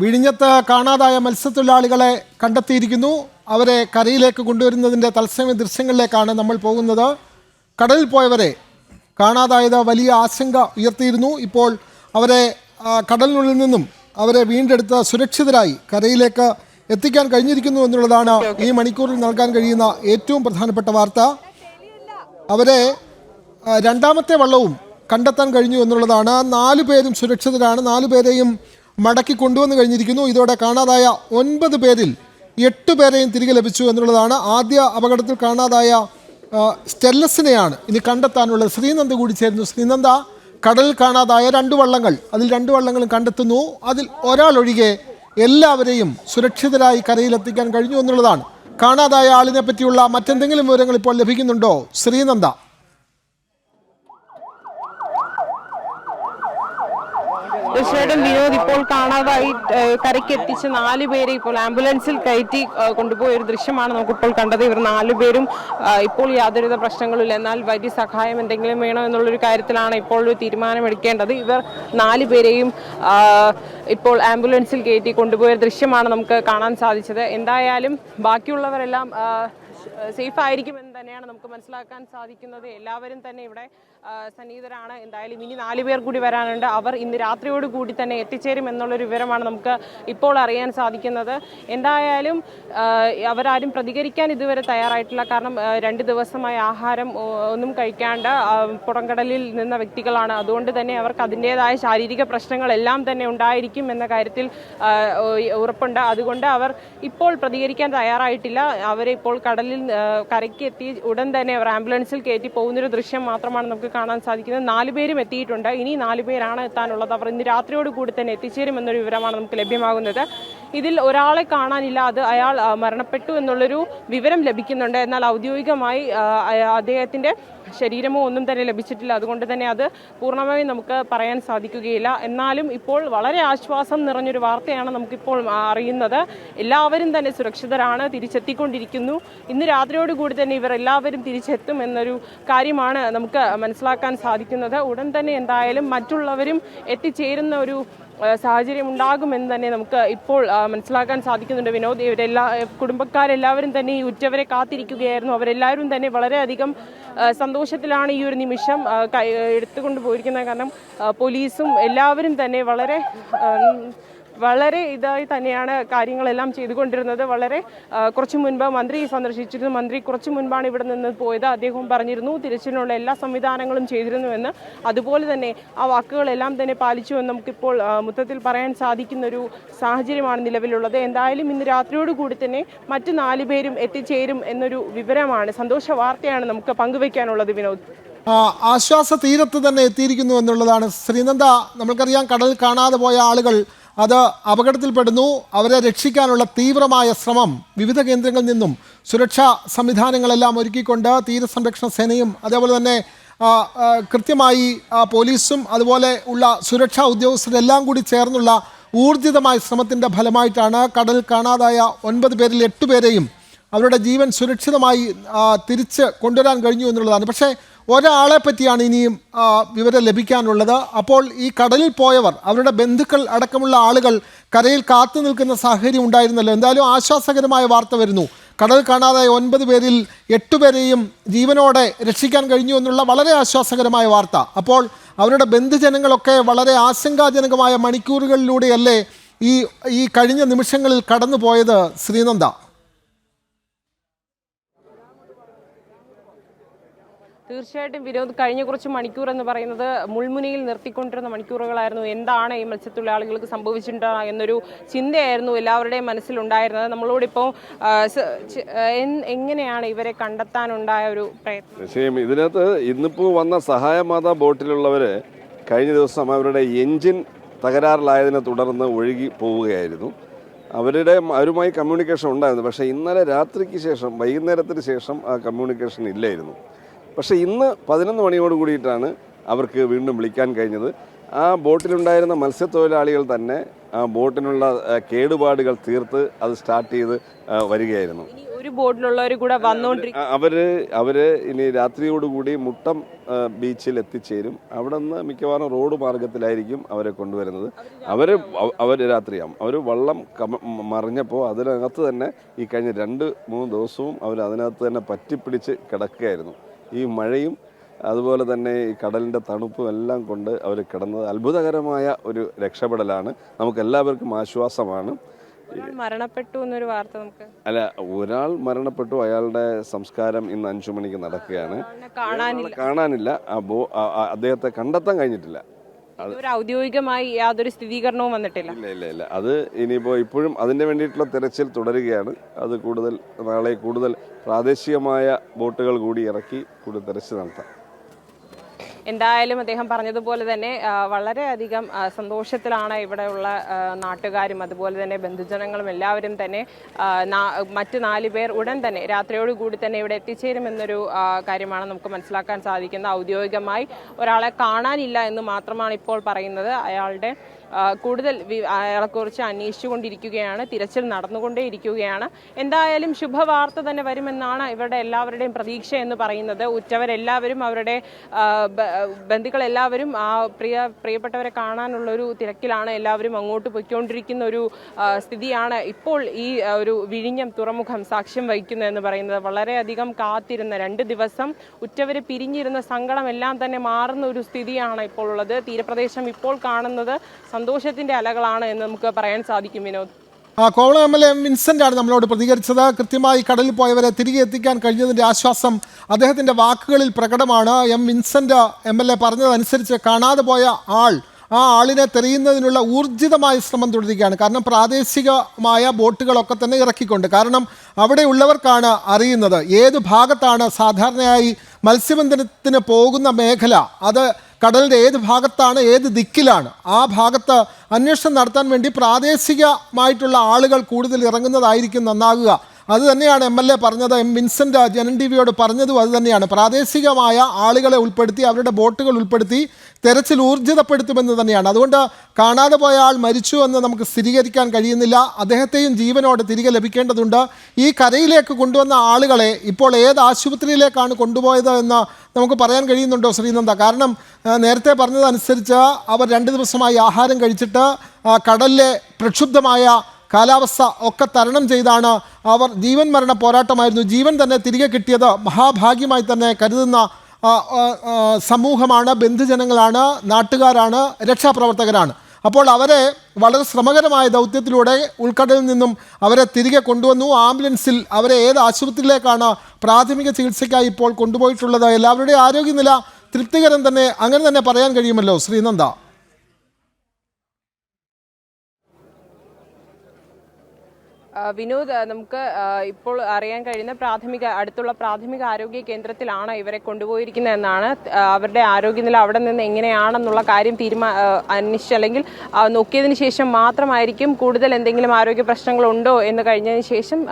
വിഴിഞ്ഞത്ത് കാണാതായ മത്സ്യത്തൊഴിലാളികളെ കണ്ടെത്തിയിരിക്കുന്നു. അവരെ കരയിലേക്ക് കൊണ്ടുവരുന്നതിന്റെ തത്സമയ ദൃശ്യങ്ങളിലേക്കാണ് നമ്മൾ പോകുന്നത്. കടലിൽ പോയവരെ കാണാതായത് വലിയ ആശങ്ക ഉയർത്തിയിരുന്നു. ഇപ്പോൾ അവരെ കടലിനുള്ളിൽ നിന്നും അവരെ വീണ്ടെടുത്ത് സുരക്ഷിതരായി കരയിലേക്ക് എത്തിക്കാൻ കഴിഞ്ഞിരിക്കുന്നു എന്നുള്ളതാണ് ഈ മണിക്കൂറിൽ നൽകാൻ കഴിയുന്ന ഏറ്റവും പ്രധാനപ്പെട്ട വാർത്ത. അവരെ രണ്ടാമത്തെ വള്ളവും കണ്ടെത്താൻ കഴിഞ്ഞു എന്നുള്ളതാണ്. നാലു പേരും സുരക്ഷിതരാണ്. നാലു പേരെയും മടക്കി കൊണ്ടുവന്നു കഴിഞ്ഞിരിക്കുന്നു. ഇതോടെ കാണാതായ ഒൻപത് പേരിൽ എട്ട് പേരെയും തിരികെ ലഭിച്ചു എന്നുള്ളതാണ് ആദ്യ അപകടത്തിൽ കാണാതായ സ്റ്റെല്ലസിനെയാണ് ഇനി കണ്ടെത്താനുള്ളത്. ശ്രീനന്ദ കൂടി ചേരുന്നു. ശ്രീനന്ദ കടലിൽ കാണാതായ രണ്ട് വള്ളങ്ങൾ. അതിൽ രണ്ട് വള്ളങ്ങളും കണ്ടെത്തുന്നു. അതിൽ ഒരാളൊഴികെ എല്ലാവരെയും സുരക്ഷിതരായി കരയിലെത്തിക്കാൻ കഴിഞ്ഞു എന്നുള്ളതാണ്. കാണാതായ ആളിനെ പറ്റിയുള്ള മറ്റെന്തെങ്കിലും വിവരങ്ങൾ ഇപ്പോൾ ലഭിക്കുന്നുണ്ടോ? ശ്രീനന്ദ. തീർച്ചയായിട്ടും വിനോദ് ഇപ്പോൾ കാണാതായി ഏഹ്, കരയ്ക്ക് എത്തിച്ച് നാല് പേരെ ഇപ്പോൾ ആംബുലൻസിൽ കയറ്റി കൊണ്ടുപോയ ഒരു ദൃശ്യമാണ് നമുക്കിപ്പോൾ കണ്ടത്. ഇവർ നാലുപേരും ഇപ്പോൾ യാതൊരുവിധ പ്രശ്നങ്ങളില്ല എന്നാൽ വൈദ്യ സഹായം എന്തെങ്കിലും വേണോ എന്നുള്ളൊരു കാര്യത്തിലാണ് ഇപ്പോൾ ഒരു തീരുമാനമെടുക്കേണ്ടത്. ഇവർ നാല് പേരെയും ആഹ്, ഇപ്പോൾ ആംബുലൻസിൽ കയറ്റി കൊണ്ടുപോയ ദൃശ്യമാണ് നമുക്ക് കാണാൻ സാധിച്ചത്. എന്തായാലും ബാക്കിയുള്ളവരെല്ലാം സേഫ് ആയിരിക്കും എന്ന് തന്നെയാണ് നമുക്ക് മനസ്സിലാക്കാൻ സാധിക്കുന്നത്. എല്ലാവരും തന്നെ ഇവിടെ സന്നിഹിതരാണ്. എന്തായാലും ഇനി നാല് പേർ കൂടി വരാനുണ്ട്. അവർ ഇന്ന് രാത്രിയോട് കൂടി തന്നെ എത്തിച്ചേരും എന്നുള്ളൊരു വിവരമാണ് നമുക്ക് ഇപ്പോൾ അറിയാൻ സാധിക്കുന്നത്. എന്തായാലും അവരാരും പ്രതികരിക്കാൻ ഇതുവരെ തയ്യാറായിട്ടില്ല. കാരണം രണ്ട് ദിവസമായി ആഹാരം ഒന്നും കഴിക്കാണ്ട് പുറംകടലിൽ നിന്ന വ്യക്തികളാണ്. അതുകൊണ്ട് തന്നെ അവർക്ക് അതിന്റെതായ ശാരീരിക പ്രശ്നങ്ങളെല്ലാം തന്നെ ഉണ്ടായിരിക്കും എന്ന കാര്യത്തിൽ ഉറപ്പുണ്ട്. അതുകൊണ്ട് അവർ ഇപ്പോൾ പ്രതികരിക്കാൻ തയ്യാറായിട്ടില്ല. അവരെ ഇപ്പോൾ കടലിൽ കരയ്ക്ക് എത്തി ഉടൻ തന്നെ അവർ ആംബുലൻസിൽ കയറ്റി പോകുന്നൊരു ദൃശ്യം മാത്രമാണ് നമുക്ക് കാണാൻ സാധിക്കുന്നത്. നാലുപേരും എത്തിയിട്ടുണ്ട്. ഇനി നാലുപേരാണ് എത്താനുള്ളത്. അവർ ഇന്ന് രാത്രിയോട് കൂടി തന്നെ എത്തിച്ചേരുമെന്നൊരു വിവരമാണ് നമുക്ക് ലഭ്യമാകുന്നത്. ഇതിൽ ഒരാളെ കാണാനില്ല. അത് അയാൾ മരണപ്പെട്ടു എന്നുള്ളൊരു വിവരം ലഭിക്കുന്നുണ്ട്. എന്നാൽ ഔദ്യോഗികമായി അദ്ദേഹത്തിന്റെ ശരീരമോ ഒന്നും തന്നെ ലഭിച്ചിട്ടില്ല. അതുകൊണ്ട് തന്നെ അത് പൂർണമായും നമുക്ക് പറയാൻ സാധിക്കുകയില്ല. എന്നാലും ഇപ്പോൾ വളരെ ആശ്വാസം നിറഞ്ഞൊരു വാർത്തയാണ് നമുക്കിപ്പോൾ അറിയുന്നത്. എല്ലാവരും തന്നെ സുരക്ഷിതരാണ് തിരിച്ചെത്തിക്കൊണ്ടിരിക്കുന്നു. ഇന്ന് രാത്രിയോടുകൂടി തന്നെ ഇവർ എല്ലാവരും തിരിച്ചെത്തും എന്നൊരു കാര്യമാണ് നമുക്ക് മനസ്സിലാക്കാൻ സാധിക്കുന്നത്. ഉടൻ തന്നെ എന്തായാലും മറ്റുള്ളവരും എത്തിച്ചേരുന്ന ഒരു സാഹചര്യം ഉണ്ടാകുമെന്ന് തന്നെ നമുക്ക് ഇപ്പോൾ മനസ്സിലാക്കാൻ സാധിക്കുന്നുണ്ട്. വിനോദ് ഇവരെല്ലാ കുടുംബക്കാരെല്ലാവരും തന്നെ ഈ ഉറ്റവരെ കാത്തിരിക്കുകയായിരുന്നു. അവരെല്ലാവരും തന്നെ വളരെയധികം സന്തോഷത്തിലാണ് ഈ ഒരു നിമിഷം എടുത്തുകൊണ്ട് പോയിരിക്കുന്നത്. കാരണം പോലീസും എല്ലാവരും തന്നെ വളരെ വളരെ ഇതായി തന്നെയാണ് കാര്യങ്ങളെല്ലാം ചെയ്തുകൊണ്ടിരുന്നത്. വളരെ കുറച്ചു മുൻപ് മന്ത്രി സന്ദർശിച്ചിരുന്നു. മന്ത്രി കുറച്ചു മുൻപാണ് ഇവിടെ നിന്ന് പോയത്. അദ്ദേഹം പറഞ്ഞിരുന്നു തിരച്ചിലിനുള്ള എല്ലാ സംവിധാനങ്ങളും ചെയ്തിരുന്നുവെന്ന്. അതുപോലെ തന്നെ ആ വാക്കുകളെല്ലാം തന്നെ പാലിച്ചു എന്ന് നമുക്കിപ്പോൾ മൊത്തത്തിൽ പറയാൻ സാധിക്കുന്ന ഒരു സാഹചര്യമാണ് നിലവിലുള്ളത്. എന്തായാലും ഇന്ന് രാത്രിയോടുകൂടി തന്നെ മറ്റു നാല് പേരും എത്തിച്ചേരും എന്നൊരു വിവരമാണ് സന്തോഷ വാർത്തയാണ് നമുക്ക് പങ്കുവയ്ക്കാനുള്ളത് വിനോദ്. ആശ്വാസ തീരത്ത് തന്നെ എത്തിയിരിക്കുന്നു എന്നുള്ളതാണ്. ശ്രീനന്ദ നമ്മൾക്കറിയാം കടൽ കാണാതെ പോയ ആളുകൾ അത് അപകടത്തിൽപ്പെടുന്നു. അവരെ രക്ഷിക്കാനുള്ള തീവ്രമായ ശ്രമം വിവിധ കേന്ദ്രങ്ങളിൽ നിന്നും സുരക്ഷാ സംവിധാനങ്ങളെല്ലാം ഒരുക്കിക്കൊണ്ട് തീരസംരക്ഷണ സേനയും അതേപോലെ തന്നെ കൃത്യമായി പോലീസും അതുപോലെ ഉള്ള സുരക്ഷാ ഉദ്യോഗസ്ഥരെല്ലാം കൂടി ചേർന്നുള്ള ഊർജിതമായ ശ്രമത്തിന്റെ ഫലമായിട്ടാണ് കടൽ കാണാതായ ഒൻപത് പേരിൽ എട്ട് പേരെയും അവരുടെ ജീവൻ സുരക്ഷിതമായി തിരിച്ച് കൊണ്ടുവരാൻ കഴിഞ്ഞു എന്നുള്ളതാണ്. പക്ഷേ ഒരാളെ പറ്റിയാണ് ഇനിയും വിവരം ലഭിക്കാനുള്ളത്. അപ്പോൾ ഈ കടലിൽ പോയവർ അവരുടെ ബന്ധുക്കൾ അടക്കമുള്ള ആളുകൾ കരയിൽ കാത്തു നിൽക്കുന്ന സാഹചര്യം ഉണ്ടായിരുന്നല്ലോ. എന്തായാലും ആശ്വാസകരമായ വാർത്ത വരുന്നു. കടൽ കാണാതായ ഒൻപത് പേരിൽ എട്ടുപേരെയും ജീവനോടെ രക്ഷിക്കാൻ കഴിഞ്ഞു എന്നുള്ള വളരെ ആശ്വാസകരമായ വാർത്ത. അപ്പോൾ അവരുടെ ബന്ധുജനങ്ങളൊക്കെ വളരെ ആശങ്കാജനകമായ മണിക്കൂറുകളിലൂടെയല്ലേ ഈ ഈ കഴിഞ്ഞ നിമിഷങ്ങളിൽ കടന്നു പോയത് ശ്രീനന്ദ. തീർച്ചയായിട്ടും വിനോദ് കഴിഞ്ഞ കുറച്ച് മണിക്കൂർ എന്ന് പറയുന്നത് മുൾമുനയിൽ നിർത്തിക്കൊണ്ടിരുന്ന മണിക്കൂറുകളായിരുന്നു. എന്താണ് ഈ മത്സ്യത്തൊഴിലാളികൾക്ക് സംഭവിച്ചിട്ടുണ്ടോ എന്നൊരു ചിന്തയായിരുന്നു എല്ലാവരുടെയും മനസ്സിലുണ്ടായിരുന്നത്. നമ്മളോടിപ്പോൾ എങ്ങനെയാണ് ഇവരെ കണ്ടെത്താനുണ്ടായ ഒരു പ്രയത്നം? ഇതിനകത്ത് ഇന്നിപ്പോൾ വന്ന സഹായമാതാ ബോട്ടിലുള്ളവർ കഴിഞ്ഞ ദിവസം അവരുടെ എൻജിൻ തകരാറിലായതിനെ തുടർന്ന് ഒഴുകി പോവുകയായിരുന്നു. അവരുടെ അവരുമായി കമ്മ്യൂണിക്കേഷൻ ഉണ്ടായിരുന്നു. പക്ഷേ ഇന്നലെ രാത്രിക്ക് ശേഷം വൈകുന്നേരത്തിന് ശേഷം ആ കമ്മ്യൂണിക്കേഷൻ ഇല്ലായിരുന്നു. പക്ഷേ ഇന്ന് പതിനൊന്ന് മണിയോട് കൂടിയിട്ടാണ് അവർക്ക് വീണ്ടും വിളിക്കാൻ കഴിഞ്ഞത്. ആ ബോട്ടിലുണ്ടായിരുന്ന മത്സ്യത്തൊഴിലാളികൾ തന്നെ ആ ബോട്ടിനുള്ള കേടുപാടുകൾ തീർത്ത് അത് സ്റ്റാർട്ട് ചെയ്ത് വരികയായിരുന്നു. ഒരു ബോട്ടിലുള്ളവർ കൂടെ വന്നുകൊണ്ടിരിക്കും അവർ അവർ ഇനി രാത്രിയോടുകൂടി മുട്ടം ബീച്ചിൽ എത്തിച്ചേരും. അവിടെ നിന്ന് മിക്കവാറും റോഡ് മാർഗത്തിലായിരിക്കും അവരെ കൊണ്ടുവരുന്നത്. അവർ അവർ അവർ രാത്രിയാവും. അവർ വള്ളം മറിഞ്ഞപ്പോൾ അതിനകത്ത് തന്നെ ഈ കഴിഞ്ഞ രണ്ട് മൂന്ന് ദിവസവും അവർ അതിനകത്ത് തന്നെ പറ്റിപ്പിടിച്ച് കിടക്കുകയായിരുന്നു. ഈ മഴയും അതുപോലെ തന്നെ ഈ കടലിന്റെ തണുപ്പും എല്ലാം കൊണ്ട് അവർ കിടന്നത് അത്ഭുതകരമായ ഒരു രക്ഷപ്പെടലാണ്. നമുക്ക് എല്ലാവർക്കും ആശ്വാസമാണ്. മരണപ്പെട്ടു എന്നൊരു വാർത്ത നമുക്ക് അല്ല ഒരാൾ മരണപ്പെട്ടു അയാളുടെ സംസ്കാരം ഇന്ന് അഞ്ചു മണിക്ക് നടക്കുകയാണ്. കാണാനില്ല. ആ ബോ അദ്ദേഹത്തെ കണ്ടെത്താൻ കഴിഞ്ഞിട്ടില്ല. ഔദ്യോഗികമായി യാതൊരു സ്ഥിരീകരണവും വന്നിട്ടില്ല. ഇല്ല ഇല്ല ഇല്ല. അത് ഇനിയിപ്പോൾ ഇപ്പോഴും അതിന് വേണ്ടിയിട്ടുള്ള തിരച്ചിൽ തുടരുകയാണ്. അത് കൂടുതൽ നാളെ കൂടുതൽ പ്രാദേശികമായ ബോട്ടുകൾ കൂടി ഇറക്കി കൂടുതൽ തിരച്ചിൽ നടത്താം. എന്തായാലും അദ്ദേഹം പറഞ്ഞതുപോലെ തന്നെ വളരെയധികം സന്തോഷത്തിലാണ് ഇവിടെയുള്ള നാട്ടുകാരും അതുപോലെ തന്നെ ബന്ധുജനങ്ങളും എല്ലാവരും തന്നെ മറ്റു നാല് പേർ ഉടൻ തന്നെ രാത്രിയോടുകൂടി തന്നെ ഇവിടെ എത്തിച്ചേരുമെന്നൊരു കാര്യമാണ് നമുക്ക് മനസ്സിലാക്കാൻ സാധിക്കുന്നത്. ഔദ്യോഗികമായി ഒരാളെ കാണാനില്ല എന്ന് മാത്രമാണ് ഇപ്പോൾ പറയുന്നത്. അയാളുടെ കൂടുതൽ അയാളെക്കുറിച്ച് അന്വേഷിച്ചുകൊണ്ടിരിക്കുകയാണ് തിരച്ചിൽ നടന്നുകൊണ്ടേ ഇരിക്കുകയാണ് എന്തായാലും ശുഭവാർത്ത തന്നെ വരുമെന്നാണ് ഇവരുടെ എല്ലാവരുടെയും പ്രതീക്ഷ എന്ന് പറയുന്നത്. ഉറ്റവരെല്ലാവരും അവരുടെ ബന്ധുക്കളെല്ലാവരും ആ പ്രിയ പ്രിയപ്പെട്ടവരെ കാണാനുള്ള ഒരു തിരക്കിലാണ് എല്ലാവരും അങ്ങോട്ട് പൊയ്ക്കൊണ്ടിരിക്കുന്ന ഒരു സ്ഥിതിയാണ് ഇപ്പോൾ ഈ ഒരു വിഴിഞ്ഞം തുറമുഖം സാക്ഷ്യം വഹിക്കുന്നത് എന്ന് പറയുന്നത്. വളരെയധികം കാത്തിരുന്ന രണ്ട് ദിവസം ഉറ്റവർ പിരിഞ്ഞിരുന്ന സങ്കടമെല്ലാം തന്നെ മാറുന്ന ഒരു സ്ഥിതിയാണ് ഇപ്പോൾ ഉള്ളത്. തീരപ്രദേശം ഇപ്പോൾ കാണുന്നത് സന്തോഷത്തിന്റെ അലകളാണ് എന്ന് നമുക്ക് പറയാൻ സാധിക്കും Vinod. Kovalam M L A Vincent ആണ് നമ്മളോട് പ്രതികരിച്ചത്. കൃത്യമായി കടലിൽ പോയവരെ തിരികെ എത്തിക്കാൻ കഴിഞ്ഞതിന്റെ ആശ്വാസം അദ്ദേഹത്തിന്റെ വാക്കുകളിൽ പ്രകടമാണ്. M Vincent M L A പറഞ്ഞതനുസരിച്ച് കാണാതെ പോയ ആൾ ആ ആളിനെ തെരയുന്നതിനുള്ള ഊർജിതമായ ശ്രമം തുടരുകയാണ്. കാരണം പ്രാദേശികമായ ബോട്ടുകളൊക്കെ തന്നെ ഇറക്കിക്കൊണ്ട്. കാരണം അവിടെയുള്ളവർക്കാണ് അറിയുന്നത്. ഏത് ഭാഗത്താണ് സാധാരണയായി മത്സ്യബന്ധനത്തിന് പോകുന്ന മേഖല? അത് കടലിന്റെ ഏത് ഭാഗത്താണ് ഏത് ദിക്കിലാണ്? ആ ഭാഗത്ത് അന്വേഷണം നടത്താൻ വേണ്ടി പ്രാദേശികമായിട്ടുള്ള ആളുകൾ കൂടുതൽ ഇറങ്ങുന്നതായിരിക്കും നന്നാകുക. അത് തന്നെയാണ് എം എൽ എ പറഞ്ഞത് എം വിൻസെന്റ് ജനൻ ടി വിയോട് പറഞ്ഞതും അത് തന്നെയാണ്. പ്രാദേശികമായ ആളുകളെ ഉൾപ്പെടുത്തി അവരുടെ ബോട്ടുകൾ ഉൾപ്പെടുത്തി തെരച്ചിൽ ഊർജിതപ്പെടുത്തുമെന്ന് തന്നെയാണ്. അതുകൊണ്ട് കാണാതെ പോയ ആൾ മരിച്ചു എന്ന് നമുക്ക് സ്ഥിരീകരിക്കാൻ കഴിയുന്നില്ല. അദ്ദേഹത്തെയും ജീവനോട് തിരികെ ലഭിക്കേണ്ടതുണ്ട്. ഈ കരയിലേക്ക് കൊണ്ടുവന്ന ആളുകളെ ഇപ്പോൾ ഏത് ആശുപത്രിയിലേക്കാണ് കൊണ്ടുപോയത് എന്ന് നമുക്ക് പറയാൻ കഴിയുന്നുണ്ടോ ശ്രീനന്ദ? കാരണം നേരത്തെ പറഞ്ഞതനുസരിച്ച് അവർ രണ്ട് ദിവസമായി ആഹാരം കഴിച്ചിട്ട് കടലിലെ പ്രക്ഷുബ്ധമായ കാലാവസ്ഥ ഒക്കെ തരണം ചെയ്താണ് അവർ ജീവൻ മരണ പോരാട്ടമായിരുന്നു. ജീവൻ തന്നെ തിരികെ കിട്ടിയത് മഹാഭാഗ്യമായി തന്നെ കരുതുന്ന സമൂഹമാണ് ബന്ധുജനങ്ങളാണ് നാട്ടുകാരാണ് രക്ഷാപ്രവർത്തകരാണ്. അപ്പോൾ അവരെ വളരെ ശ്രമകരമായ ദൗത്യത്തിലൂടെ ഉൾക്കടലിൽ നിന്നും അവരെ തിരികെ കൊണ്ടുവന്നു. ആംബുലൻസിൽ അവരെ ഏത് ആശുപത്രിയിലേക്കാണ് പ്രാഥമിക ചികിത്സയ്ക്കായി ഇപ്പോൾ കൊണ്ടുപോയിട്ടുള്ളത്? എല്ലാവരുടെയും ആരോഗ്യനില തൃപ്തികരം തന്നെ അങ്ങനെ തന്നെ പറയാൻ കഴിയുമല്ലോ ശ്രീനന്ദ. വിനോദ് നമുക്ക് ഇപ്പോൾ അറിയാൻ കഴിയുന്ന പ്രാഥമിക അടുത്തുള്ള പ്രാഥമിക ആരോഗ്യ കേന്ദ്രത്തിലാണ് ഇവരെ കൊണ്ടുപോയിരിക്കുന്നത് എന്നാണ് അവരുടെ ആരോഗ്യനില അവിടെ നിന്ന് എങ്ങനെയാണെന്നുള്ള കാര്യം തീരുമാ അന്വേഷിച്ച് അല്ലെങ്കിൽ നോക്കിയതിന് ശേഷം മാത്രമായിരിക്കും കൂടുതൽ എന്തെങ്കിലും ആരോഗ്യ പ്രശ്നങ്ങൾ ഉണ്ടോ എന്ന് കഴിഞ്ഞതിന് ശേഷം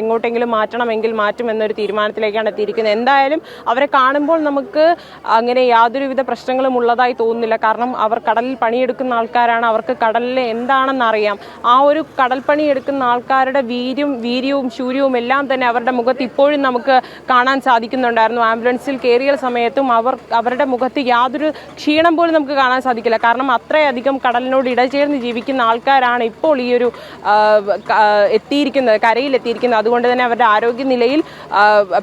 എങ്ങോട്ടെങ്കിലും മാറ്റണമെങ്കിൽ മാറ്റും എന്നൊരു തീരുമാനത്തിലേക്കാണ് എത്തിയിരിക്കുന്നത്. എന്തായാലും അവരെ കാണുമ്പോൾ നമുക്ക് അങ്ങനെ യാതൊരുവിധ പ്രശ്നങ്ങളും ഉള്ളതായി തോന്നുന്നില്ല. കാരണം അവർ കടലിൽ പണിയെടുക്കുന്ന ആൾക്കാരാണ്. അവർക്ക് കടലിൽ എന്താണെന്നറിയാം. ആ ഒരു കടൽ പണി എടുക്കുന്ന ആൾക്കാരുടെ വീര്യം വീര്യവും ശൂര്യവും എല്ലാം തന്നെ അവരുടെ മുഖത്ത് ഇപ്പോഴും നമുക്ക് കാണാൻ സാധിക്കുന്നുണ്ടായിരുന്നു. ആംബുലൻസിൽ കയറിയ സമയത്തും അവർ അവരുടെ മുഖത്ത് യാതൊരു ക്ഷീണം പോലും നമുക്ക് കാണാൻ സാധിക്കില്ല. കാരണം അത്രയധികം കടലിനോട് ഇടചേർന്ന് ജീവിക്കുന്ന ആൾക്കാരാണ് ഇപ്പോൾ ഈ ഒരു എത്തിയിരിക്കുന്നത് കരയിൽ എത്തിയിരിക്കുന്നത് അതുകൊണ്ട് തന്നെ അവരുടെ ആരോഗ്യനിലയിൽ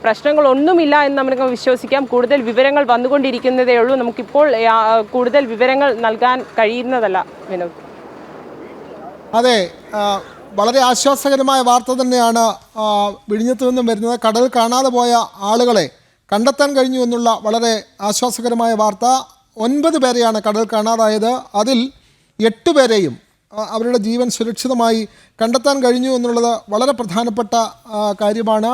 പ്രശ്നങ്ങളൊന്നുമില്ല എന്ന് നമുക്ക് വിശ്വസിക്കാം. കൂടുതൽ വിവരങ്ങൾ വന്നുകൊണ്ടിരിക്കുന്നതേ ഉള്ളൂ. നമുക്കിപ്പോൾ കൂടുതൽ വിവരങ്ങൾ നൽകാൻ കഴിയുന്നതല്ല വിനോദ്. അതെ വളരെ ആശ്വാസകരമായ വാർത്ത തന്നെയാണ് വിഴിഞ്ഞത്ത് നിന്നും വരുന്നത്. കടൽ കാണാതെ പോയ ആളുകളെ കണ്ടെത്താൻ കഴിഞ്ഞു എന്നുള്ള വളരെ ആശ്വാസകരമായ വാർത്ത. ഒൻപത് പേരെയാണ് കടൽ കാണാതായത്. അതിൽ എട്ട് പേരെയും അവരുടെ ജീവൻ സുരക്ഷിതമായി കണ്ടെത്താൻ കഴിഞ്ഞു എന്നുള്ളത് വളരെ പ്രധാനപ്പെട്ട കാര്യമാണ്.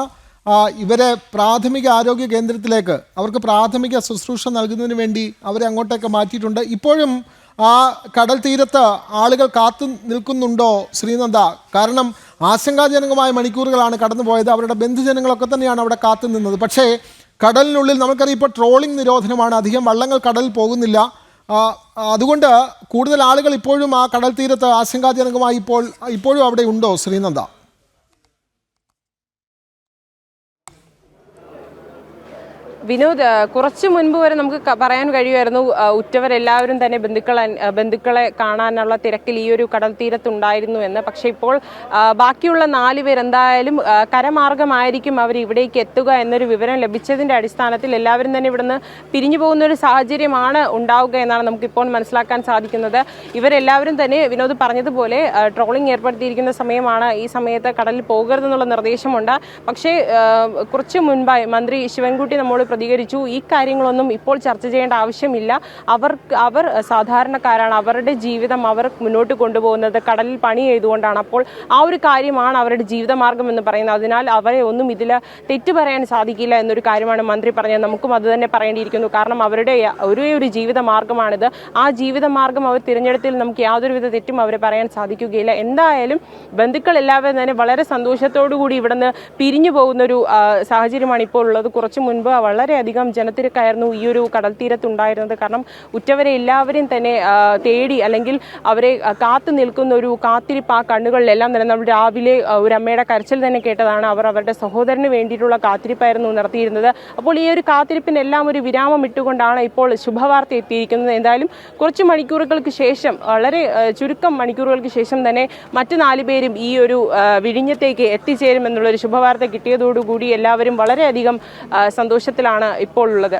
ഇവരെ പ്രാഥമിക ആരോഗ്യ കേന്ദ്രത്തിലേക്ക് അവർക്ക് പ്രാഥമിക ശുശ്രൂഷ നൽകുന്നതിന് വേണ്ടി അവരെ അങ്ങോട്ടേക്ക് മാറ്റിയിട്ടുണ്ട്. ഇപ്പോഴും ആ കടൽ തീരത്ത് ആളുകൾ കാത്തു നിൽക്കുന്നുണ്ടോ ശ്രീനന്ദ? കാരണം ആശങ്കാജനകമായ മണിക്കൂറുകളാണ് കടന്നുപോയത്. അവരുടെ ബന്ധുജനങ്ങളൊക്കെ തന്നെയാണ് അവിടെ കാത്തു നിന്നത്. പക്ഷേ കടലിനുള്ളിൽ നമുക്കറിയാം ഇപ്പോൾ ട്രോളിംഗ് നിരോധനമാണ്. അധികം വള്ളങ്ങൾ കടലിൽ പോകുന്നില്ല. അതുകൊണ്ട് കൂടുതൽ ആളുകൾ ഇപ്പോഴും ആ കടൽ തീരത്ത് ആശങ്കാജനകമായി ഇപ്പോൾ ഇപ്പോഴും അവിടെ ഉണ്ടോ ശ്രീനന്ദ? വിനോദ് കുറച്ച് മുൻപ് വരെ നമുക്ക് പറയാൻ കഴിയുമായിരുന്നു ഉറ്റവരെല്ലാവരും തന്നെ ബന്ധുക്കളെ ആ, ബന്ധുക്കളെ കാണാനുള്ള തിരക്കിൽ ഈ ഒരു കടൽ തീരത്തുണ്ടായിരുന്നു എന്ന്. പക്ഷേ ഇപ്പോൾ ബാക്കിയുള്ള നാല് പേരെന്തായാലും കരമാർഗമായിരിക്കും അവർ ഇവിടേക്ക് എത്തുക എന്നൊരു വിവരം ലഭിച്ചതിന്റെ അടിസ്ഥാനത്തിൽ എല്ലാവരും തന്നെ ഇവിടുന്ന് പിരിഞ്ഞു പോകുന്ന ഒരു സാഹചര്യമാണ് ഉണ്ടാവുക എന്നാണ് നമുക്കിപ്പോൾ മനസ്സിലാക്കാൻ സാധിക്കുന്നത്. ഇവരെല്ലാവരും തന്നെ വിനോദ് പറഞ്ഞതുപോലെ ട്രോളിംഗ് ഏർപ്പെടുത്തിയിരിക്കുന്ന സമയമാണ് ഈ സമയത്ത് കടലിൽ പോകരുതെന്നുള്ള നിർദ്ദേശമുണ്ട്. പക്ഷേ കുറച്ച് മുൻപായി മന്ത്രി ശിവൻകുട്ടി നമ്മോട് പ്രതികരിച്ചു. ഈ കാര്യങ്ങളൊന്നും ഇപ്പോൾ ചർച്ച ചെയ്യേണ്ട ആവശ്യമില്ല. അവർ അവർ സാധാരണക്കാരാണ്. അവരുടെ ജീവിതം അവർ മുന്നോട്ട് കൊണ്ടുപോകുന്നത് കടലിൽ പണി ചെയ്തുകൊണ്ടാണ്. അപ്പോൾ ആ ഒരു കാര്യമാണ് അവരുടെ ജീവിതമാർഗം എന്ന് പറയുന്നത്. അതിനാൽ അവരെ ഒന്നും ഇതിൽ തെറ്റു പറയാൻ സാധിക്കില്ല എന്നൊരു കാര്യമാണ് മന്ത്രി പറഞ്ഞത്. നമുക്കും അത് തന്നെ പറയേണ്ടിയിരിക്കുന്നു. കാരണം അവരുടെ ഒരേ ഒരു ജീവിത മാർഗമാണിത് ആ ജീവിത മാർഗം അവർ തിരഞ്ഞെടുത്തിൽ നമുക്ക് യാതൊരുവിധ തെറ്റും അവരെ പറയാൻ സാധിക്കുകയില്ല. എന്തായാലും ബന്ധുക്കൾ എല്ലാവരും തന്നെ വളരെ സന്തോഷത്തോടു കൂടി ഇവിടുന്ന് പിരിഞ്ഞു പോകുന്ന ഒരു സാഹചര്യമാണ് ഇപ്പോൾ ഉള്ളത്. കുറച്ച് മുൻപ് വളരെയധികം ജനത്തിരക്കായിരുന്നു ഈ ഒരു കടൽ തീരത്തുണ്ടായിരുന്നത് കാരണം ഉറ്റവരെ എല്ലാവരെയും തന്നെ തേടി അല്ലെങ്കിൽ അവരെ കാത്തു നിൽക്കുന്ന ഒരു കാത്തിരിപ്പ് ആ കണ്ണുകളിലെല്ലാം തന്നെ നമ്മൾ രാവിലെ ഒരു അമ്മയുടെ കരച്ചിൽ തന്നെ കേട്ടതാണ് അവർ അവരുടെ സഹോദരന് വേണ്ടിയിട്ടുള്ള കാത്തിരിപ്പായിരുന്നു നടത്തിയിരുന്നത്. അപ്പോൾ ഈ ഒരു കാത്തിരിപ്പിനെല്ലാം ഒരു വിരാമം ഇട്ടുകൊണ്ടാണ് ഇപ്പോൾ ശുഭവാർത്ത എത്തിയിരിക്കുന്നത്. എന്തായാലും കുറച്ച് മണിക്കൂറുകൾക്ക് ശേഷം വളരെ ചുരുക്കം മണിക്കൂറുകൾക്ക് ശേഷം തന്നെ മറ്റു നാല് പേരും ഈ ഒരു വിഴിഞ്ഞത്തേക്ക് എത്തിച്ചേരുമെന്നുള്ളൊരു ശുഭവാർത്ത കിട്ടിയതോടുകൂടി എല്ലാവരും വളരെയധികം ആ, സന്തോഷത്തിലാണ് ഇപ്പോൾ ഉള്ളത്.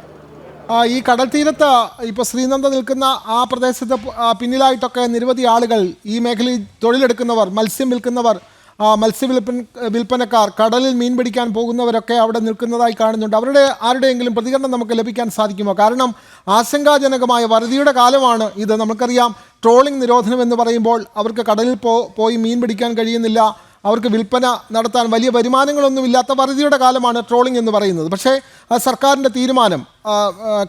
ഈ കടൽ തീരത്ത് ഇപ്പോൾ ശ്രീനന്ദ നിൽക്കുന്ന ആ പ്രദേശത്ത് പിന്നിലായിട്ടൊക്കെ നിരവധി ആളുകൾ ഈ മേഖലയിൽ തൊഴിലെടുക്കുന്നവർ മത്സ്യം വിൽക്കുന്നവർ ആ, മത്സ്യ വിൽപ്പന വിൽപ്പനക്കാർ കടലിൽ മീൻ പിടിക്കാൻ പോകുന്നവരൊക്കെ അവിടെ നിൽക്കുന്നതായി കാണുന്നുണ്ട്. അവരുടെ ആരുടെയെങ്കിലും പ്രതികരണം നമുക്ക് ലഭിക്കാൻ സാധിക്കുമോ? കാരണം ആശങ്കാജനകമായ വറുതിയുടെ കാലമാണ് ഇത്. നമുക്കറിയാം ട്രോളിംഗ് നിരോധനം എന്ന് പറയുമ്പോൾ അവർക്ക് കടലിൽ പോയി മീൻ പിടിക്കാൻ കഴിയുന്നില്ല. അവർക്ക് വിൽപ്പന നടത്താൻ വലിയ വരുമാനങ്ങളൊന്നുമില്ലാത്ത വറുതിയുടെ കാലമാണ് ട്രോളിംഗ് എന്ന് പറയുന്നത്. പക്ഷേ സർക്കാരിന്റെ തീരുമാനം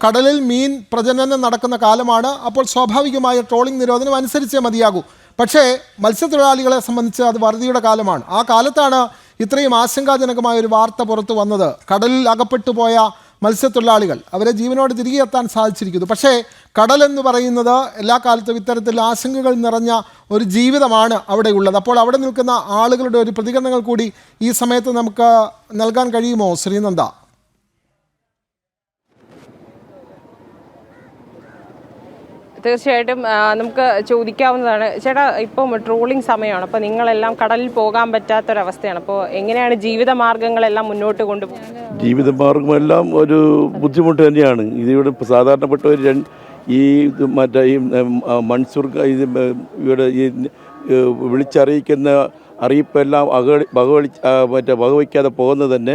കടലിൽ മീൻ പ്രജനനം നടക്കുന്ന കാലമാണ്. അപ്പോൾ സ്വാഭാവികമായ ട്രോളിംഗ് നിരോധനം അനുസരിച്ചേ മതിയാകൂ. പക്ഷേ മത്സ്യത്തൊഴിലാളികളെ സംബന്ധിച്ച് അത് വറുതിയുടെ കാലമാണ്. ആ കാലത്താണ് ഇത്രയും ആശങ്കാജനകമായ ഒരു വാർത്ത പുറത്തു വന്നത്. കടലിൽ അകപ്പെട്ടു പോയ മത്സ്യത്തൊഴിലാളികൾ. അവരെ ജീവനോട് തിരികെ എത്താൻ സാധിച്ചിരിക്കുന്നു. പക്ഷേ കടൽ എന്ന് പറയുന്നത് എല്ലാ കാലത്തും ഇത്തരത്തിൽ ആശങ്കകൾ നിറഞ്ഞ ഒരു ജീവിതമാണ് അവിടെ ഉള്ളത്. അപ്പോൾ അവിടെ നിൽക്കുന്ന ആളുകളുടെ ഒരു പ്രതികരണങ്ങൾ കൂടി ഈ സമയത്ത് നമുക്ക് നൽകാൻ കഴിയുമോ ശ്രീനന്ദ? തീർച്ചയായിട്ടും നമുക്ക് ചോദിക്കാവുന്നതാണ്. ചേട്ടാ ഇപ്പം ട്രോളിംഗ് സമയമാണ്. അപ്പോൾ നിങ്ങളെല്ലാം കടലിൽ പോകാൻ പറ്റാത്തൊരവസ്ഥയാണ്. അപ്പോൾ എങ്ങനെയാണ് ജീവിത മാർഗങ്ങളെല്ലാം മുന്നോട്ട് കൊണ്ടുപോകുന്നത് ജീവിതമാർഗമെല്ലാം ഒരു ബുദ്ധിമുട്ട് തന്നെയാണ്. ഇതിവിടെ സാധാരണപ്പെട്ട ഒരു ഈ മറ്റേ ഈ മൺസൂർ ഇത് ഇവിടെ ഈ വിളിച്ചറിയിക്കുന്ന അറിയിപ്പെല്ലാം അകളി വകവളി ആ, മറ്റേ വകവയ്ക്കാതെ പോകുന്നത് തന്നെ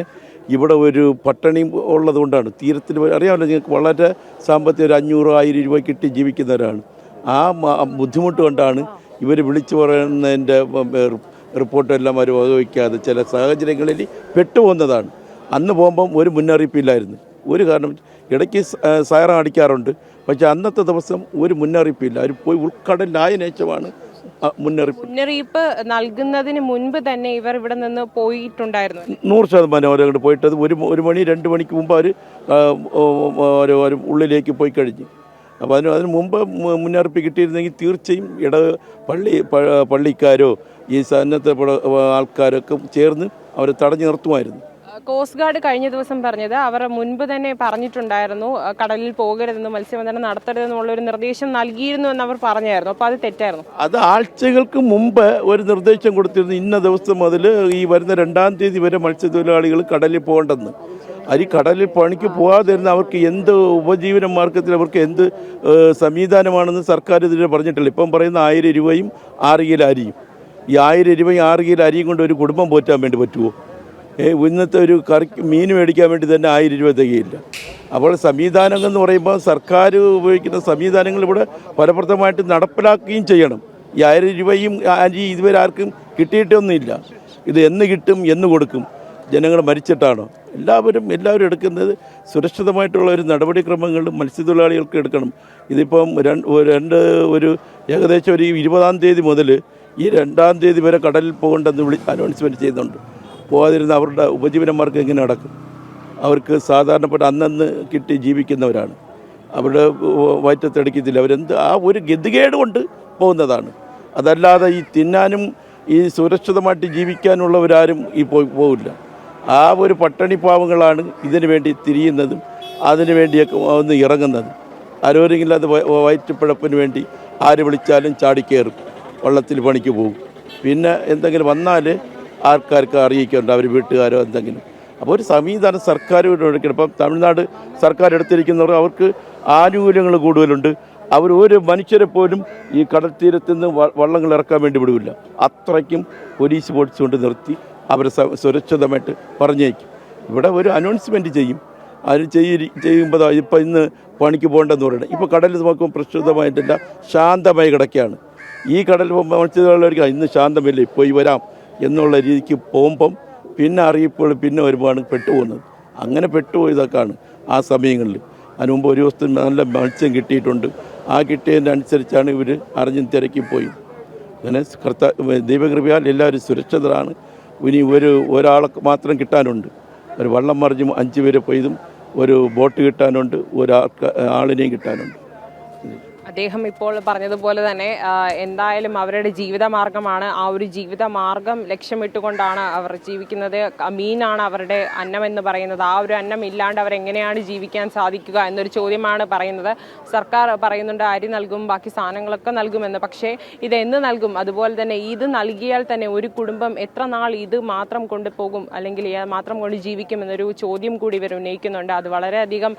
ഇവിടെ ഒരു പട്ടണി ഉള്ളത് കൊണ്ടാണ് തീരത്തിൽ അറിയാമല്ലോ നിങ്ങൾക്ക് വളരെ സാമ്പത്തിക ഒരു അഞ്ഞൂറ് ആയിരം രൂപ കിട്ടി ജീവിക്കുന്നവരാണ്. ആ ബുദ്ധിമുട്ട് കൊണ്ടാണ് ഇവർ വിളിച്ചു പറയുന്നതിന്റെ റിപ്പോർട്ടെല്ലാം അവർ വകവയ്ക്കാതെ ചില സാഹചര്യങ്ങളിൽ പെട്ടുപോകുന്നതാണ് അന്ന് പോകുമ്പം ഒരു മുന്നറിയിപ്പില്ലായിരുന്നു. ഒരു കാരണം ഇടയ്ക്ക് സ- ആ, അടിക്കാറുണ്ട്. പക്ഷേ അന്നത്തെ ദിവസം ഒരു മുന്നറിയിപ്പില്ല. അവർ പോയി ഉൾക്കടലിലായ ശേഷമാണ് മുന്നറിയിപ്പ്. മുന്നറിയിപ്പ് നൽകുന്നതിന് മുൻപ് തന്നെ ഇവർ ഇവിടെ നിന്ന് പോയിട്ടുണ്ടായിരുന്നു. നൂറ് ശതമാനം അവർ അങ്ങോട്ട് പോയിട്ടത് ഒരു ഒരു മണി രണ്ട് മണിക്ക് മുമ്പ് അവർ ഒരു ഒരു ഉള്ളിലേക്ക് പോയി കഴിഞ്ഞു. അപ്പോൾ അതിന് അതിന് മുമ്പ് മുന്നറിയിപ്പ് കിട്ടിയിരുന്നെങ്കിൽ തീർച്ചയായും ഇട പള്ളി പള്ളിക്കാരോ ഈ സന്നദ്ധ ആൾക്കാരൊക്കെ ചേർന്ന് അവരെ തടഞ്ഞു നിർത്തുമായിരുന്നു. കോസ്റ്റ് ഗാർഡ് കഴിഞ്ഞ ദിവസം പറഞ്ഞത് അവർ മുൻപ് തന്നെ പറഞ്ഞിട്ടുണ്ടായിരുന്നു കടലിൽ പോകരുതെന്ന് മത്സ്യബന്ധനം നടത്തരുതെന്നുള്ള ഒരു നിർദ്ദേശം നൽകിയിരുന്നു എന്ന് അവർ പറഞ്ഞായിരുന്നു. അപ്പോൾ അത് തെറ്റായിരുന്നു. അത് ആഴ്ചകൾക്ക് മുമ്പ് ഒരു നിർദ്ദേശം കൊടുത്തിരുന്നു ഇന്ന ദിവസം മുതൽ ഈ വരുന്ന രണ്ടാം തീയതി വരെ മത്സ്യത്തൊഴിലാളികൾ കടലിൽ പോകണ്ടെന്ന്. അരി കടലിൽ പണിക്ക് പോകാതിരുന്ന അവർക്ക് എന്ത് ഉപജീവന മാർഗത്തിൽ അവർക്ക് എന്ത് സംവിധാനമാണെന്ന് സർക്കാർ ഇതിനെ പറഞ്ഞിട്ടില്ല. ഇപ്പം പറയുന്ന ആയിരം രൂപയും ആറ് കിലോ അരിയും. ഈ ആയിരം രൂപയും ആറ് കിലോ അരിയും കൊണ്ട് ഒരു കുടുംബം പോറ്റാൻ വേണ്ടി പറ്റുമോ ഇന്നത്തെ ഒരു കറി മീൻ മേടിക്കാൻ വേണ്ടി തന്നെ ആയിരം രൂപ തികയില്ല അപ്പോൾ സംവിധാനങ്ങൾ എന്ന് പറയുമ്പോൾ സർക്കാർ ഉപയോഗിക്കുന്ന സംവിധാനങ്ങൾ ഇവിടെ ഫലപ്രദമായിട്ട് നടപ്പിലാക്കുകയും ചെയ്യണം. ഈ ആയിരം രൂപയും അരി ഇതുവരെ ആർക്കും കിട്ടിയിട്ടൊന്നുമില്ല. ഇത് എന്ന് കിട്ടും എന്ന് കൊടുക്കും. ജനങ്ങൾ മരിച്ചിട്ടാണോ? എല്ലാവരും എല്ലാവരും എടുക്കുന്നത് സുരക്ഷിതമായിട്ടുള്ള ഒരു നടപടിക്രമങ്ങൾ മത്സ്യത്തൊഴിലാളികൾക്ക് എടുക്കണം. ഇതിപ്പം രണ്ട് രണ്ട് ഒരു ഏകദേശം ഒരു ഇരുപതാം തീയതി മുതൽ ഈ രണ്ടാം തീയതി വരെ കടലിൽ പോകണ്ടെന്ന് വിളി അനൗൺസ്മെന്റ് ചെയ്യുന്നുണ്ട്. പോകാതിരുന്ന അവരുടെ ഉപജീവനമാർഗം എങ്ങനെ നടക്കും? അവർക്ക് സാധാരണപ്പെട്ട അന്നന്ന് കിട്ടി ജീവിക്കുന്നവരാണ്. അവരുടെ വയറ്റത്തടിക്കത്തില്ല അവരെന്ത് ആ ഒരു ഗതികേട് കൊണ്ട് പോകുന്നതാണ്. അതല്ലാതെ ഈ തിന്നാനും ഈ സുരക്ഷിതമായിട്ട് ജീവിക്കാനുള്ളവരാരും ഈ പോയി പോകില്ല ആ ഒരു പട്ടണി പാവങ്ങളാണ് ഇതിനു വേണ്ടി തിരിയുന്നതും അതിനു വേണ്ടിയൊക്കെ ഒന്ന് ഇറങ്ങുന്നത്. ആരോരെങ്കിലും അത് വയറ്റുപിഴപ്പിന് വേണ്ടി ആര് വിളിച്ചാലും ചാടിക്കയറും വള്ളത്തിൽ പണിക്ക് പോകും. പിന്നെ എന്തെങ്കിലും വന്നാൽ ആൾക്കാർക്ക് അറിയിക്കുന്നുണ്ട് അവർ വീട്ടുകാരോ എന്തെങ്കിലും. അപ്പോൾ ഒരു സംവിധാനം സർക്കാർ എടുക്കണം. ഇപ്പം തമിഴ്നാട് സർക്കാർ എടുത്തിരിക്കുന്നവർ അവർക്ക് ആനുകൂല്യങ്ങൾ കൂടുതലുണ്ട്. അവർ ഒരു മനുഷ്യരെ പോലും ഈ കടൽ തീരത്ത് നിന്ന് വള്ളങ്ങൾ ഇറക്കാൻ വേണ്ടി വിടില്ല അത്രയ്ക്കും പോലീസ് പോലീസ് കൊണ്ട് നിർത്തി അവരെ സുരക്ഷിതമായിട്ട് പറഞ്ഞേക്കും ഇവിടെ ഒരു അനൗൺസ്മെന്റ് ചെയ്യും. അത് ചെയ്യി ചെയ്യുമ്പോൾ ഇപ്പം ഇന്ന് പണിക്ക് പോകേണ്ടെന്ന് പറയുന്നത്. ഇപ്പോൾ കടലിൽ നോക്കുമ്പോൾ പ്രക്ഷുബ്ധമായിട്ടില്ല ശാന്തമായി കിടക്കുകയാണ്. ഈ കടൽ മത്സ്യത്തൊഴിലാളികൾക്ക് ഇന്ന് ശാന്തമില്ല. ഈ വരാം എന്നുള്ള രീതിക്ക് പോകുമ്പം പിന്നെ അറിയിപ്പുകൾ പിന്നെ വരുമ്പോഴാണ് പെട്ടുപോകുന്നത്. അങ്ങനെ പെട്ടുപോയതൊക്കെയാണ് ആ സമയങ്ങളിൽ. അതിന് മുമ്പ് ഒരു ദിവസത്തിന് നല്ല മത്സ്യം കിട്ടിയിട്ടുണ്ട്. ആ കിട്ടിയതിന്റെ അനുസരിച്ചാണ് ഇവർ അറിഞ്ഞും തിരക്കി പോയി അങ്ങനെ കർത്ത ദൈവകൃപയാൽ എല്ലാവരും സുരക്ഷിതരാണ്. ഇനി ഒരു ഒരാളെ മാത്രം കിട്ടാനുണ്ട്. ഒരു വള്ളം മറിഞ്ഞും അഞ്ച് പേരെ പോയതും ഒരു ബോട്ട് കിട്ടാനുണ്ട് ഒരാൾക്ക് ആളിനെയും കിട്ടാനുണ്ട്. അദ്ദേഹം ഇപ്പോൾ പറഞ്ഞതുപോലെ തന്നെ എന്തായാലും അവരുടെ ജീവിതമാർഗമാണ്. ആ ഒരു ജീവിതമാർഗം ലക്ഷ്യമിട്ടുകൊണ്ടാണ് അവർ ജീവിക്കുന്നത്. മീനാണ് അവരുടെ അന്നം എന്ന് പറയുന്നത്. ആ ഒരു അന്നം ഇല്ലാണ്ട് അവരെങ്ങനെയാണ് ജീവിക്കാൻ സാധിക്കുക എന്നൊരു ചോദ്യമാണ് പറയുന്നത്. സർക്കാർ പറയുന്നുണ്ട് അരി നൽകും ബാക്കി സാധനങ്ങളൊക്കെ നൽകുമെന്ന്. പക്ഷേ ഇത് നൽകും? അതുപോലെ തന്നെ ഇത് നൽകിയാൽ തന്നെ ഒരു കുടുംബം എത്ര നാൾ ഇത് മാത്രം കൊണ്ടുപോകും? അല്ലെങ്കിൽ മാത്രം കൊണ്ട് ജീവിക്കും എന്നൊരു ചോദ്യം കൂടി ഇവർ ഉന്നയിക്കുന്നുണ്ട്. അത് വളരെയധികം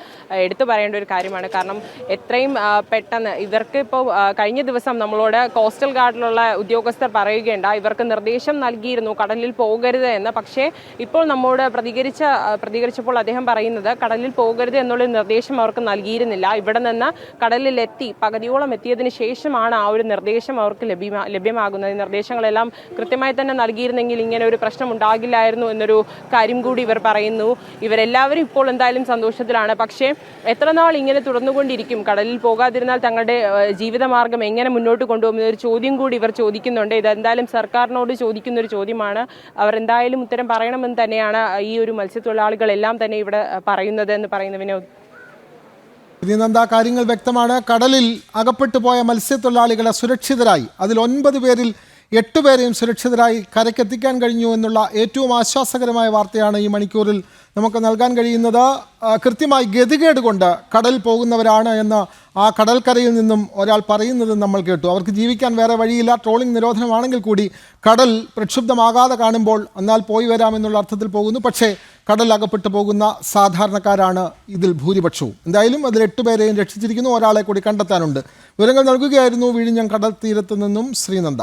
എടുത്തു പറയേണ്ട ഒരു കാര്യമാണ്. കാരണം എത്രയും പെട്ടെന്ന് ഇവർക്ക് ഇപ്പോൾ കഴിഞ്ഞ ദിവസം നമ്മളോട് കോസ്റ്റൽ ഗാർഡിലുള്ള ഉദ്യോഗസ്ഥർ പറയുകയുണ്ട ഇവർക്ക് നിർദ്ദേശം നൽകിയിരുന്നു കടലിൽ പോകരുത് എന്ന്. പക്ഷേ ഇപ്പോൾ നമ്മോട് പ്രതികരിച്ച പ്രതികരിച്ചപ്പോൾ അദ്ദേഹം പറയുന്നത് കടലിൽ പോകരുത് എന്നുള്ള നിർദ്ദേശം അവർക്ക് നൽകിയിരുന്നില്ല. ഇവിടെ നിന്ന് കടലിലെത്തി പകുതിയോളം എത്തിയതിന് ശേഷമാണ് ആ ഒരു നിർദ്ദേശം അവർക്ക് ലഭ്യമാ ലഭ്യമാകുന്നത്. നിർദ്ദേശങ്ങളെല്ലാം കൃത്യമായി തന്നെ നൽകിയിരുന്നെങ്കിൽ ഇങ്ങനെ ഒരു പ്രശ്നം ഉണ്ടാകില്ലായിരുന്നു എന്നൊരു കാര്യം കൂടി ഇവർ പറയുന്നു. ഇവരെല്ലാവരും ഇപ്പോൾ എന്തായാലും സന്തോഷത്തിലാണ്. പക്ഷേ എത്ര നാൾ ഇങ്ങനെ തുടർന്നുകൊണ്ടിരിക്കും? കടലിൽ പോകാതിരുന്നാൽ തങ്ങളുടെ ഏഹ്, ജീവിതമാർഗം എങ്ങനെ മുന്നോട്ട് കൊണ്ടുപോകുന്ന ഒരു ചോദ്യം കൂടി ഇവർ ചോദിക്കുന്നുണ്ട്. ഇതെന്തായാലും സർക്കാരിനോട് ചോദിക്കുന്ന ഒരു ചോദ്യമാണ്. അവർ എന്തായാലും ഉത്തരം പറയണമെന്ന് തന്നെയാണ് ഈ ഒരു മത്സ്യത്തൊഴിലാളികളെല്ലാം തന്നെ ഇവിടെ പറയുന്നത് എന്ന് പറയുന്ന വിനോദ് ഇതിനെന്താ കാര്യങ്ങൾ വ്യക്തമാണ്. കടലിൽ അകപ്പെട്ടു പോയ മത്സ്യത്തൊഴിലാളികളെ സുരക്ഷിതരായി. അതിൽ ഒൻപത് പേരിൽ എട്ട് പേരെയും സുരക്ഷിതരായി കരയ്ക്കെത്തിക്കാൻ കഴിഞ്ഞു എന്നുള്ള ഏറ്റവും ആശ്വാസകരമായ വാർത്തയാണ് ഈ മണിക്കൂറിൽ നമുക്ക് നൽകാൻ കഴിയുന്നത്. കൃത്യമായി ഗതികേട് കൊണ്ട് കടൽ പോകുന്നവരാണ് എന്ന് ആ കടൽക്കരയിൽ നിന്നും ഒരാൾ പറയുന്നത് നമ്മൾ കേട്ടു. അവർക്ക് ജീവിക്കാൻ വേറെ വഴിയില്ല. ട്രോളിംഗ് നിരോധനമാണെങ്കിൽ കൂടി കടൽ പ്രക്ഷുബ്ധമാകാതെ കാണുമ്പോൾ എന്നാൽ പോയി വരാമെന്നുള്ള അർത്ഥത്തിൽ പോകുന്നു. പക്ഷേ കടൽ അകപ്പെട്ടു പോകുന്ന സാധാരണക്കാരാണ് ഇതിൽ ഭൂരിപക്ഷവും. എന്തായാലും അതിൽ എട്ടുപേരെയും രക്ഷിച്ചിരിക്കുന്നു. ഒരാളെ കൂടി കണ്ടെത്താനുണ്ട്. വിവരങ്ങൾ നൽകുകയായിരുന്നു വിഴിഞ്ഞം കടൽ തീരത്ത് നിന്നും ശ്രീനന്ദ.